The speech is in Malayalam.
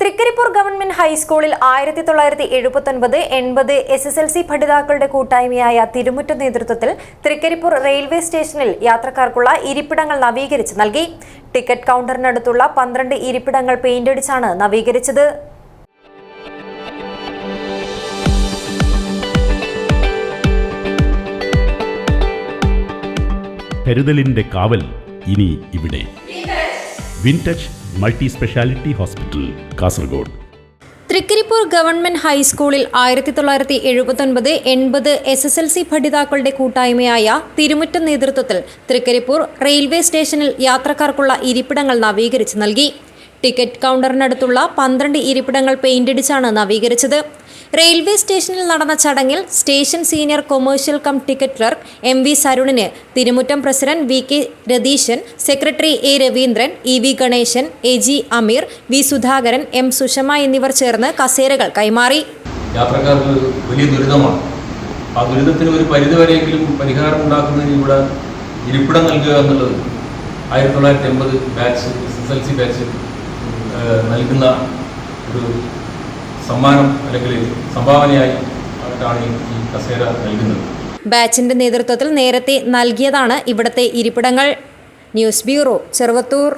തൃക്കരിപ്പൂർ ഗവൺമെന്റ് ഹൈസ്കൂളിൽ ആയിരത്തി തൊള്ളായിരത്തി എഴുപത്തൊൻപത് എൺപത് എസ് എസ് എൽ സി പഠിതാക്കളുടെ കൂട്ടായ്മയായ തിരുമുറ്റ നേതൃത്വത്തിൽ തൃക്കരിപ്പൂർ റെയിൽവേ സ്റ്റേഷനിൽ യാത്രക്കാർക്കുള്ള ഇരിപ്പിടങ്ങൾ നവീകരിച്ച് നൽകി. ടിക്കറ്റ് കൗണ്ടറിനടുത്തുള്ള പന്ത്രണ്ട് ഇരിപ്പിടങ്ങൾ പെയിന്റടിച്ചാണ് നവീകരിച്ചത്. കരുതലിന്റെ കാവൽ ഇനി ഇവിടെ. Wintouch multi speciality hospital Kasaragod. Thrikkaripur government ഹൈസ്കൂളിൽ ആയിരത്തി തൊള്ളായിരത്തി എഴുപത്തൊൻപത് എൺപത് എസ് എസ് എൽ സി പഠിതാക്കളുടെ കൂട്ടായ്മയായ തിരുമുറ്റം നേതൃത്വത്തിൽ തൃക്കരിപ്പൂർ റെയിൽവേ സ്റ്റേഷനിൽ യാത്രക്കാർക്കുള്ള ഇരിപ്പിടങ്ങൾ നവീകരിച്ച് നൽകി. ടിക്കറ്റ് കൗണ്ടറിനടുത്തുള്ള പന്ത്രണ്ട് ഇരിപ്പിടങ്ങൾ പെയിന്റടിച്ചാണ് നവീകരിച്ചത്. റെയിൽവേ സ്റ്റേഷനിൽ നടന്ന ചടങ്ങിൽ station senior commercial cum ticket clerk M V സരുണിന് തിരുമുറ്റം president V K Ratheeshan secretary A Raveendran E V Ganeshan A G Ameer V Sudhakaran M Sushama എന്നിവർ ചേർന്ന് കസേരകൾ കൈമാറി. യാത്രക്കാർക്ക് വലിയ ദുരിതമാണ്. ആ ദുരിതത്തിന് ഒരു പരിധിവരെയെങ്കിലും പരിഹാരം ഉണ്ടാക്കുന്നതിന് ഇവിടെ ഇരിപ്പിടം നൽകുക എന്നുള്ളത് ആയിരത്തി തൊള്ളായിരത്തി എൺപത് batch S S L C batch നൽകുന്ന ഒരു സമ്മാനം അല്ലെങ്കിൽ സംഭാവനയായി ആണ് ഈ കസേര നൽകുന്നത്. ബാച്ചിന്റെ നേതൃത്വത്തിൽ നേരത്തെ നൽകിയതാണ് ഇവിടത്തെ ഇരിപ്പിടങ്ങൾ. News bureau Cheruvathur.